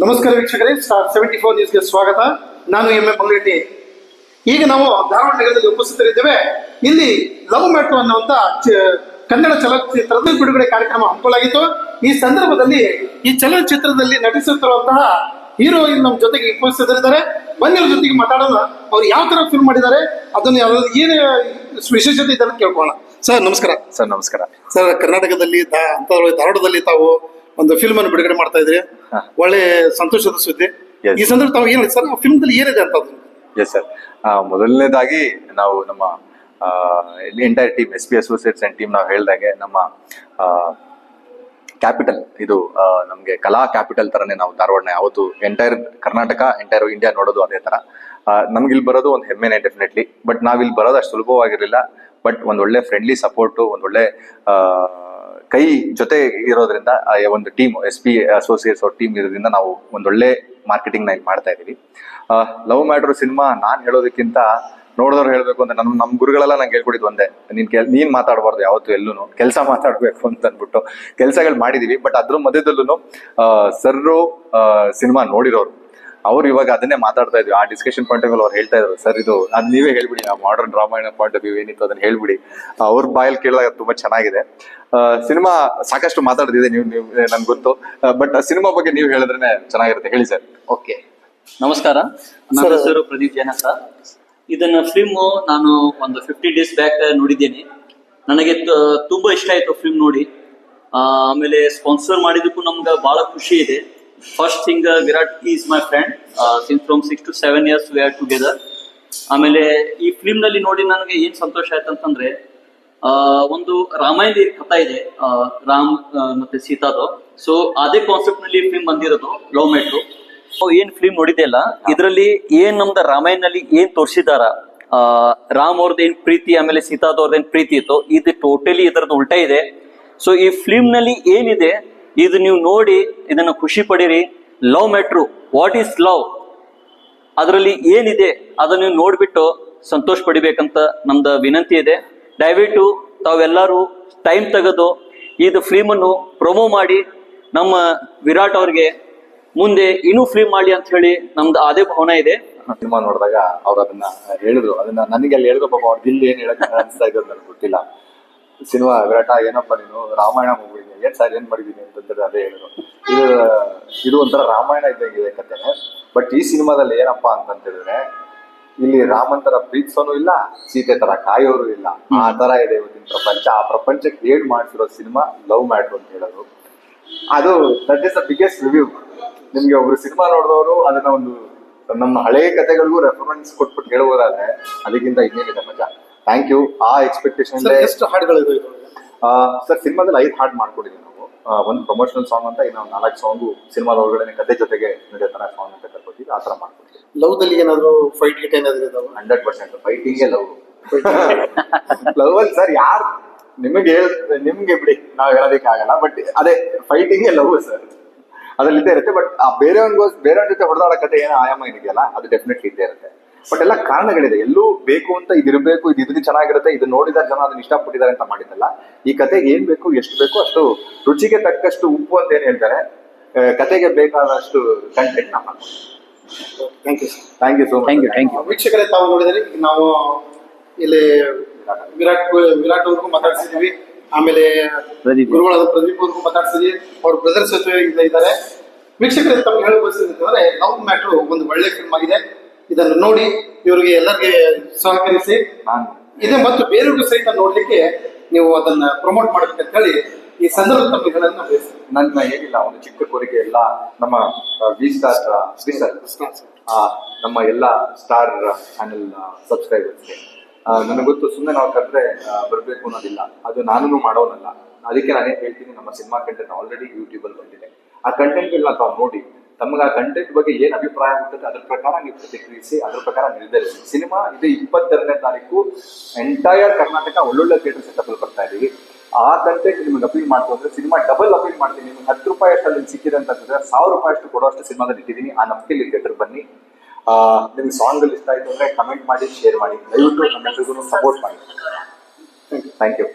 ನಮಸ್ಕಾರ ವೀಕ್ಷಕರೇ star seventy four ನ್ಯೂಸ್ಗೆ ಸ್ವಾಗತ. ನಾನು ಎಂ ಎ ಬಂಗ್ಲೆಟ್ಟಿ ಈಗ ನಾವು ಧಾರವಾಡ ನಗರದಲ್ಲಿ ಉಪಸ್ಥಿತರಿದ್ದೇವೆ. ಇಲ್ಲಿ ಲವ್ ಮೆಟ್ರೋ ಅನ್ನುವಂತ ಕನ್ನಡ ಚಲನಚಿತ್ರದ ಬಿಡುಗಡೆ ಕಾರ್ಯಕ್ರಮ ಹಮ್ಮಿಕೊಳ್ಳಾಗಿತ್ತು ಈ ಸಂದರ್ಭದಲ್ಲಿ ಈ ಚಲನಚಿತ್ರದಲ್ಲಿ ನಟಿಸುತ್ತಿರುವಂತಹ ಹೀರೋಯಿನ್ ನಮ್ಮ ಜೊತೆಗೆ ಉಪಸ್ಥಿತರಿದ್ದಾರೆ. ಬನ್ನಿ ಅವ್ರ ಜೊತೆಗೆ ಮಾತಾಡೋಣ. ಅವ್ರು ಯಾವ ತರ ಫಿಲ್ಮ್ ಮಾಡಿದ್ದಾರೆ ಅದನ್ನು ಯಾವ್ದು ಏನು ವಿಶೇಷತೆ ಇದೆ ಅಂತ ಕೇಳ್ಕೊಳ್ಳೋಣ. ಸರ್ ನಮಸ್ಕಾರ. ಸರ್ ನಮಸ್ಕಾರ. ಸರ್ ಕರ್ನಾಟಕದಲ್ಲಿ ಧಾರವಾಡದಲ್ಲಿ ತಾವು ಒಂದು ಫಿಲ್ಮ್ ಅನ್ನು ಬಿಡುಗಡೆ ಮಾಡ್ತಾ ಇದ್ರಿ ಒಳ್ಳೆ ಸಂತೋಷದ ಸುದ್ದಿ. ಈ ಸಂದರ್ಭ ತಾವು ಸರ್? ಫಿಲ್ಮ್ ಫಿಲ್ಮ್ದಲ್ಲಿ ಏನಿದೆ ಅಂತ? ಎಸ್ ಸರ್ ಮೊದಲನೇದಾಗಿ ನಾವು ನಮ್ಮ entire team S P associates and team ನಾವು ಹೇಳ್ದಾಗೆ ನಮ್ಮ ಕ್ಯಾಪಿಟಲ್ ಇದು ನಮಗೆ ಕಲಾ ಕ್ಯಾಪಿಟಲ್ ತರನೇ ನಾವು ಧಾರವಾಡನ ಯಾವತ್ತು ಎಂಟೈರ್ ಕರ್ನಾಟಕ ಎಂಟೈರ್ ಇಂಡಿಯಾ ನೋಡೋದು ಅದೇ ತರ. ನಮ್ಗೆ ಇಲ್ಲಿ ಬರೋದು ಒಂದು ಹೆಮ್ಮೆನೆ ಡೆಫಿನೆಟ್ಲಿ ಬಟ್ ನಾವಿಲ್ಲಿ ಇಲ್ಲಿ ಬರೋದು ಅಷ್ಟು ಸುಲಭವಾಗಿರಲಿಲ್ಲ. ಬಟ್ ಒಂದ್ ಒಳ್ಳೆ ಫ್ರೆಂಡ್ಲಿ ಸಪೋರ್ಟು ಒಂದೊಳ್ಳೆ ಕೈ ಜೊತೆ ಇರೋದ್ರಿಂದ ಒಂದು ಟೀಮ್ ಎಸ್ ಪಿ ಅಸೋಸಿಯೇಟ್ಸ್ ಅವ್ರ ಟೀಮ್ ಇರೋದ್ರಿಂದ ನಾವು ಒಂದೊಳ್ಳೆ ಮಾರ್ಕೆಟಿಂಗ್ನ ಇಲ್ಲಿ ಮಾಡ್ತಾ ಇದೀವಿ. ಲವ್ ಮ್ಯಾಟ್ರ್ ಸಿನಿಮಾ ನಾನು ಹೇಳೋದಕ್ಕಿಂತ ನೋಡಿದವ್ರು ಹೇಳಬೇಕು ಅಂತ ನಮ್ ನಮ್ಮ ಗುರುಗಳೆಲ್ಲ ನಂಗೆ ಹೇಳ್ಕೊಡಿದ್ದು ಒಂದೇ. ನೀನು ಕೆಲ್ ನೀನು ಮಾತಾಡಬಾರ್ದು ಯಾವತ್ತು ಎಲ್ಲೂ ಕೆಲಸ ಮಾತಾಡ್ಬೇಕು ಅಂತ ಅಂದ್ಬಿಟ್ಟು ಕೆಲಸಗಳು ಮಾಡಿದೀವಿ. ಬಟ್ ಅದ್ರ ಮಧ್ಯದಲ್ಲೂ ಸರ್ರು ಸಿನಿಮಾ ನೋಡಿರೋರು. ಅವ್ರು ಇವಾಗ ಅದನ್ನೇ ಮಾತಾಡ್ತಾ ಇದ್ವಿ. ಆ ಡಿಸ್ಕಷನ್ ಪಾಯಿಂಟ್ ಅವ್ರು ಹೇಳ್ತಾ ಇದ್ರು ಸರ್ ಇದು ಅದ್ ನೀವೇ ಹೇಳ್ಬಿಡಿ ನಾವು modern Ramayana point of view ಏನಿತ್ತು ಅದನ್ನ ಹೇಳ್ಬಿಡಿ. ಅವ್ರ ಬಾಯಲ್ಲಿ ಕೇಳಿದಾಗ ತುಂಬಾ ಚೆನ್ನಾಗಿದೆ. ಸಿನಿಮಾ ಸಾಕಷ್ಟು ಮಾತಾಡ್ತಿದೆ ನೀವು ನೀವು ನನ್ಗೆ ಗೊತ್ತು. ಬಟ್ ಸಿನಿಮಾ ಬಗ್ಗೆ ನೀವು ಹೇಳಿದ್ರೆ ಚೆನ್ನಾಗಿರುತ್ತೆ. ಹೇಳಿ ಸರ್. ಓಕೆ. ನಮಸ್ಕಾರ. ನನ್ನ ಹೆಸರು ಪ್ರದೀಪ್ ಜೈನ ಅಂತ ಇದನ್ನ ಫಿಲ್ಮ್ ನಾನು ಒಂದು ಫಿಫ್ಟಿ ಡೇಸ್ ಬ್ಯಾಕ್ ನೋಡಿದ್ದೇನೆ. ನನಗೆ ತುಂಬಾ ಇಷ್ಟ ಆಯ್ತು ಫಿಲ್ಮ್ ನೋಡಿ. ಆ, ಆಮೇಲೆ ಸ್ಪಾನ್ಸರ್ ಮಾಡಿದಕ್ಕೂ ನಮ್ಗೆ ಬಹಳ ಖುಷಿ ಇದೆ. First thing Virat is my friend since from six to seven years we are together ಆಮೇಲೆ ಈ ಫಿಲ್ಮ್ನಲ್ಲಿ ನೋಡಿ ನನಗೆ ಏನ್ ಸಂತೋಷ ಆಯ್ತು ಅಂತಂದ್ರೆ ಒಂದು ರಾಮಾಯಣದ ಕಥಾ ಇದೆ ರಾಮ್ ಮತ್ತೆ ಸೀತಾದು. ಸೊ ಅದೇ ಕಾನ್ಸೆಪ್ಟ್ನಲ್ಲಿ ಫಿಲ್ಮ್ ಬಂದಿರೋದು ಲವ್ ಮೆಟ್ರು ಏನ್ ಫಿಲ್ಮ್ ನೋಡಿದೆಯಲ್ಲ ಇದರಲ್ಲಿ ಏನ್ ನಮ್ದ ರಾಮಾಯಣದಲ್ಲಿ ಏನ್ ತೋರಿಸಿದಾರ? ರಾಮ್ ಅವ್ರದ್ದು ಏನ್ ಪ್ರೀತಿ, ಆಮೇಲೆ ಸೀತಾದವ್ರದ್ದು ಏನ್ ಪ್ರೀತಿ ಇತ್ತು? ಇದು ಟೋಟಲಿ ಇದರದ್ದು ಉಲ್ಟಾ ಇದೆ. ಸೊ ಈ ಫಿಲ್ಮ್ನಲ್ಲಿ ಏನಿದೆ? ಇದು ನೀವು ನೋಡಿ, ಇದನ್ನ ಖುಷಿ ಪಡಿರಿ. Love matter what is love ಅದರಲ್ಲಿ ಏನಿದೆ ಅದನ್ನು ನೀವು ನೋಡ್ಬಿಟ್ಟು ಸಂತೋಷ ಪಡಿಬೇಕಂತ ನಮ್ದು ವಿನಂತಿ ಇದೆ. ದಯವಿಟ್ಟು ತಾವೆಲ್ಲರೂ ಟೈಮ್ ತೆಗೆದು ಇದು ಫಿಲ್ಮನ್ನು ಪ್ರೊಮೋ ಮಾಡಿ, ನಮ್ಮ ವಿರಾಟ್ ಅವ್ರಿಗೆ ಮುಂದೆ ಇನ್ನೂ ಫಿಲ್ಮ್ ಮಾಡಿ ಅಂತ ಹೇಳಿ ನಮ್ದು ಅದೇ ಭಾವನೆ ಇದೆ. ಸಿನಿಮಾ ನೋಡಿದಾಗ ಅವ್ರು ಅದನ್ನ ಹೇಳಿದ್ರು. ಅದನ್ನ ನನಗೆ ಅಲ್ಲಿ ಹೇಳಿದ್ರು ಅವ್ರ ದಿಲ್ ಏನ್ ಹೇಳಕ್ ಅನ್ಸ್ತಾ ಗೊತ್ತಿಲ್ಲ. ಸಿನಿಮಾ ವಿರಾಟ, ಏನಪ್ಪ ನೀನು? ರಾಮಾಯಣ ಏನ್ ಸರ್ ಏನ್ ಮಾಡಿದೀನಿ ಅಂತಂದ್ರೆ ಅದೇ ಹೇಳಿದ್ರು. ಇದು ಇದು ಒಂಥರ ರಾಮಾಯಣ ಇದ್ದಂಗಿದೆ ಕಥೆನೆ ಬಟ್ ಈ ಸಿನಿಮಾದಲ್ಲಿ ಏನಪ್ಪಾ ಅಂತ ಹೇಳಿದ್ರೆ ಇಲ್ಲಿ ರಾಮನ್ ಪ್ರೀತಿಸೋನು ಇಲ್ಲ ಸೀತೆ ತರ ಕಾಯೋರು ಇಲ್ಲ. ಆ ತರ ಇದೆ ಇವತ್ತಿನ ಪ್ರಪಂಚ. ಆ ಪ್ರಪಂಚ ಕ್ರಿಯೇಟ್ ಮಾಡ್ತಿರೋ ಸಿನಿಮಾ ಲವ್ ಮ್ಯಾಟ್ರು ಅಂತ ಹೇಳೋದು. ಅದು that is the biggest review ನಿಮ್ಗೆ ಒಬ್ರು ಸಿನಿಮಾ ನೋಡಿದವರು ಅದನ್ನ ಒಂದು ನಮ್ಮ ಹಳೆ ಕಥೆಗಳಿಗೂ ರೆಫರೆನ್ಸ್ ಕೊಟ್ಬಿಟ್ಟು ಹೇಳುವುದಾದ್ರೆ ಅದಕ್ಕಿಂತ ಇನ್ನೇನಿದೆ ಮಜಾ. ಥ್ಯಾಂಕ್ ಯು ಆ ಎಕ್ಸ್ಪೆಕ್ಟೇಷನ್ ಎಷ್ಟು ಹಾಡುಗಳಿದೆ ಇದು. ಸರ್ ಸಿನಿಮಾದಲ್ಲಿ ಐದು ಹಾಡ್ ಮಾಡ್ಕೊಂಡಿದ್ದೀವಿ ನಾವು. ಒಂದು ಪ್ರಮೋಷನಲ್ ಸಾಂಗ್ ಅಂತ ಇನ್ನೊಂದು ನಾಲ್ಕು ಸಾಂಗು ಸಿನಿಮಾದ ಒಳಗಡೆ ಕತೆ ಜೊತೆಗೆ ನಡೆಯೋ ತರ ಸಾಂಗ್ ಅಂತ ಕರ್ಕೊತೀವಿ. ಆ ತರ ಮಾಡ್ಕೊಡ್ತೀವಿ. ಲವ್ ದಲ್ಲಿ ಏನಾದ್ರು ಫೈಟ್ ಗಿಟ್ ಏನಾದ್ರು ಇದಾವೆ? Hundred percent fighting love love ಅಲ್ಲಿ ಸರ್ ಯಾರು ನಿಮಗೆ ನಿಮ್ಗೆ ಬಿಡಿ ನಾವ್ ಹೇಳೋದಕ್ಕೆ ಆಗಲ್ಲ ಬಟ್ ಅದೇ ಫೈಟಿಂಗ್ ಲವ್ ಸರ್. ಅದ್ರಲ್ಲಿ ಇದ್ದೇ ಇರುತ್ತೆ ಬಟ್ ಆ ಬೇರೆಯವ್ರಿಗೋಸ್ ಬೇರೆಯವ್ರ ಜೊತೆ ಹೊಡೆದಾಡೋ ಕತೆ ಏನೋ ಆಯಾಮ ಏನಿದೆಯಲ್ಲ ಅದು ಡೆಫಿನೆಟ್ಲಿ ಇದ್ದೇ ಇರುತ್ತೆ. ಬಟ್ ಎಲ್ಲ ಕಾರಣಗಳಿದೆ. ಎಲ್ಲೂ ಬೇಕು ಅಂತ ಇದಿರಬೇಕು ಇದು ಇದ್ರೆ ಚೆನ್ನಾಗಿರುತ್ತೆ ಇದು ನೋಡಿದಾಗ ಜನ ಅದನ್ನ ಇಷ್ಟಪಟ್ಟಿದ್ದಾರೆ ಅಂತ ಮಾಡಿದ್ದಲ್ಲ. ಈ ಕತೆಗೆ ಏನ್ ಬೇಕು ಎಷ್ಟು ಬೇಕು ಅಷ್ಟು ರುಚಿಗೆ ತಕ್ಕಷ್ಟು ಉಪ್ಪು ಅಂತ ಏನ್ ಹೇಳ್ತಾರೆ? ಕತೆಗೆ ಬೇಕಾದಷ್ಟು ಕಂಟೆಂಟ್ ನಮ್ಮ thank you thank you so thank you thank you. ವೀಕ್ಷಕರೇ ತಾವು ನೋಡಿದರೆ ನಾವು ಇಲ್ಲಿ ವಿರಾಟ್ ವಿರಾಟ್ ಅವ್ರಿಗೂ ಮಾತಾಡ್ಸಿದೀವಿ. ಆಮೇಲೆ ಪ್ರದೀಪ್. ಗುರುಗಳಾದ ಪ್ರದೀಪ್ ಅವ್ರಿಗೂ ಮಾತಾಡ್ಸಿದ್ವಿ. ಅವ್ರ ಬ್ರದರ್ಸ್ ಜೊತೆ ಇದ್ದಾರೆ. ವೀಕ್ಷಕರೇ ತಮ್ಗೆ ಹೇಳ ಬಯಸಿದ್ರೆ ಲವ್ ಮ್ಯಾಟ್ರು ಒಂದು ಒಳ್ಳೆ ಫಿಲ್ಮ್ ಆಗಿದೆ. ಇದನ್ನು ನೋಡಿ ಇವರಿಗೆ ಎಲ್ಲರಿಗೆ ಸಹಕರಿಸಿ ಇದೆ ಮತ್ತು ಬೇರೆಯವ್ರಿಗೂ ಸಹಿತ ನೋಡ್ಲಿಕ್ಕೆ ನೀವು ಅದನ್ನ ಪ್ರಮೋಟ್ ಮಾಡ್ಬೇಕಂತ ಹೇಳಿ ಈ ಸಂದರ್ಭ ಬಯಸ್ತೀನಿ. ನನ್ನ ಏನಿಲ್ಲ ಒಂದು ಚಿಕ್ಕ ಕೋರಿಕೆ ಎಲ್ಲ ನಮ್ಮ ವಿ ಸ್ಟಾರ್ ವಿ ಸ್ಟಾರ್ ಆ, ನಮ್ಮ ಎಲ್ಲ ಸ್ಟಾರ್ ಚಾನೆಲ್ ಸಬ್ಸ್ಕ್ರೈಬರ್ಸ್ಗೆ ನನಗೆ ಗೊತ್ತು ಸುಮ್ಮನೆ ನಾವು ಕರೆದ್ರೆ ಬರಬೇಕು ಅನ್ನೋದಿಲ್ಲ. ಅದು ನಾನು ಮಾಡೋನಲ್ಲ. ಅದಕ್ಕೆ ನಾನೇನ್ ಹೇಳ್ತೀನಿ ನಮ್ಮ ಸಿನಿಮಾ ಕಂಟೆಂಟ್ ಆಲ್ರೆಡಿ ಯೂಟ್ಯೂಬಲ್ಲಿ ಬಂದಿದೆ. ಆ ಕಂಟೆಂಟ್ಗಳನ್ನ ತಾವು ನೋಡಿ ತಮಗೆ ಆ ಕಂಟೆಂಟ್ ಬಗ್ಗೆ ಏನ್ ಅಭಿಪ್ರಾಯ ಆಗ್ತದೆ ಅದ್ರ ಪ್ರಕಾರ ನೀವು ಪ್ರತಿಕ್ರಿಯಿಸಿ, ಅದ್ರ ಪ್ರಕಾರ ನಿರ್ಧರಿಸಿ. ಸಿನಿಮಾ ಇದು ಇಪ್ಪತ್ತೆರಡನೇ ತಾರೀಕು ಎಂಟೈರ್ ಕರ್ನಾಟಕ ಒಳ್ಳೊಳ್ಳೆ ಥಿಯೇಟರ್ ಸೆಟಪ್ ಅಲ್ಲಿ ಬರ್ತಾ ಇದೀವಿ. ಆ ಕಂಟೆಂಟ್ ನಿಮ್ಗೆ ಅಪೀಲ್ ಮಾಡ್ತು ಅಂದ್ರೆ ಸಿನಿಮಾ ಡಬಲ್ ಅಪೀಲ್ ಮಾಡ್ತೀನಿ. ನಿಮ್ಗೆ ಹತ್ತು ರೂಪಾಯಿ ಅಷ್ಟಲ್ಲಿ ಸಿಕ್ಕಿದೆ ಅಂತಂದ್ರೆ ಸಾವಿರ ರೂಪಾಯಿ ಅಷ್ಟು ಕೊಡೋಷ್ಟು ಸಿನಿಮಾದಲ್ಲಿ ಇಟ್ಟಿದ್ದೀನಿ. ಆ ನಂಬಿಕೆಯಲ್ಲಿ ಥಿಯೇಟರ್ ಬನ್ನಿ. ನಿಮ್ಗೆ ಸಾಂಗ್ ಅಲ್ಲಿ ಇಷ್ಟ ಆಯ್ತು ಅಂದ್ರೆ ಕಮೆಂಟ್ ಮಾಡಿ ಶೇರ್ ಮಾಡಿ. ದಯವಿಟ್ಟು ನಮ್ಮೆಲ್ಲರಿಗೂ ಸಪೋರ್ಟ್ ಮಾಡಿ. Thank you